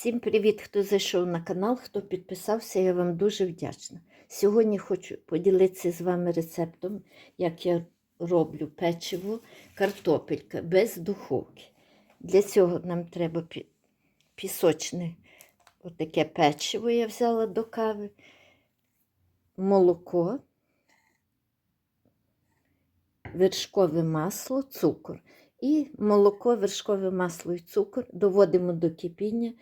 Всім привіт, хто зайшов на канал, хто підписався, я вам дуже вдячна. Сьогодні хочу поділитися з вами рецептом, як я роблю печиво картопелька без духовки. Для цього нам треба пі- пісочне отаке печиво я взяла до кави, молоко, вершкове масло, цукор. І молоко, вершкове масло і цукор доводимо до кипіння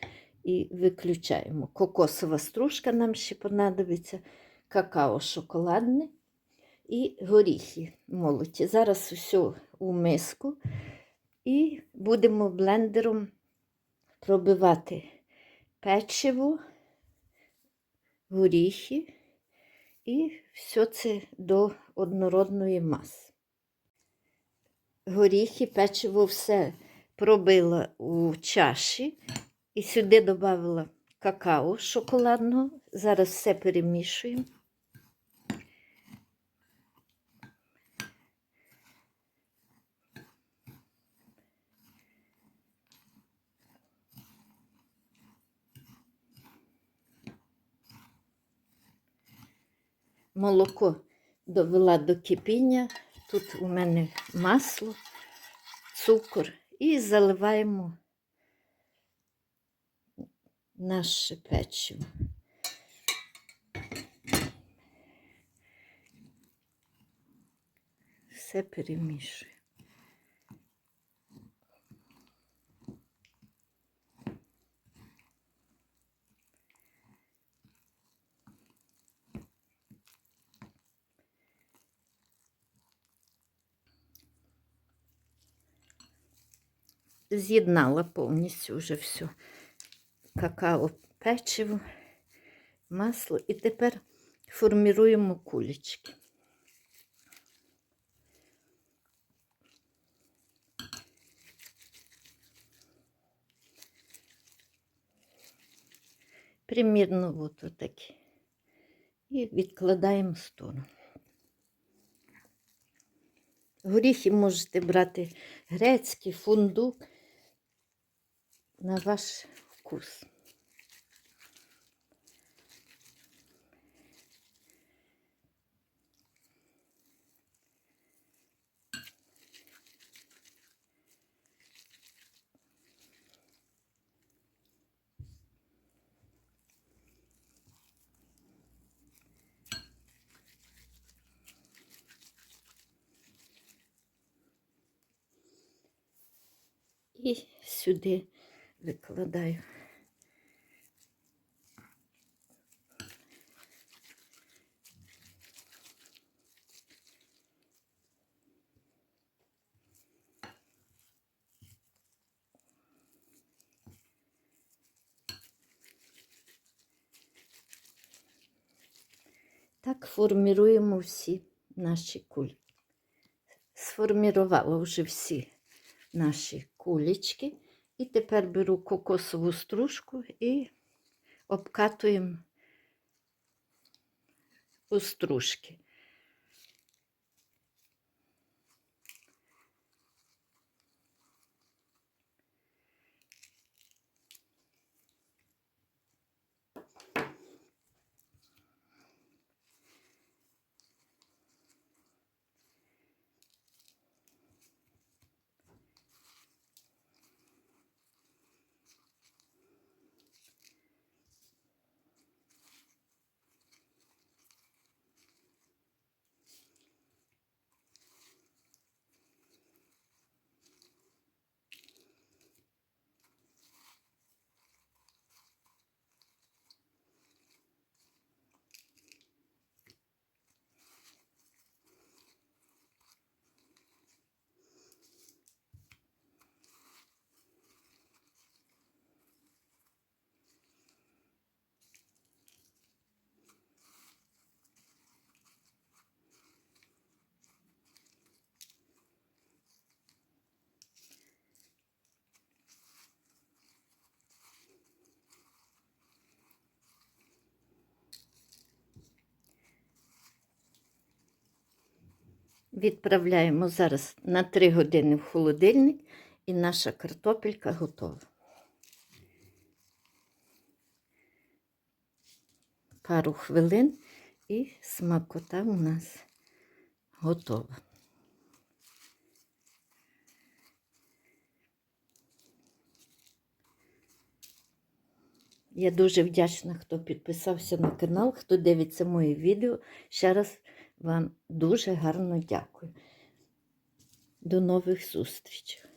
і виключаємо. Кокосова стружка нам ще понадобиться, какао шоколадне і горіхи молоті. Зараз усе у миску і будемо блендером пробивати печиво, горіхи і все це до однородної маси горіхи, печиво все пробила у чаші і сюди додала какао шоколадного. Зараз все перемішуємо. Молоко довела до кипіння. Тут у мене масло, цукор і заливаємо наше печиво. Все перемішуємо. з'єднала повністю вже все. Какао, печиво, масло. І тепер форміруємо кулечки. Примірно от отакі. І відкладаємо в сторону. Горіхи можете брати грецький, фундук на ваш вкус. І сюди викладаю. Так форміруємо всі наші кулі. Сформірувала вже всі наші кулечки. І тепер беру кокосову стружку і обкатуємо у стружки. Відправляємо зараз на 3 години в холодильник, і наша картопелька готова. пару хвилин і смакота у нас готова. Я дуже вдячна, хто підписався на канал, хто дивиться мої відео. Ще раз вам дуже гарно дякую. До нових зустрічей.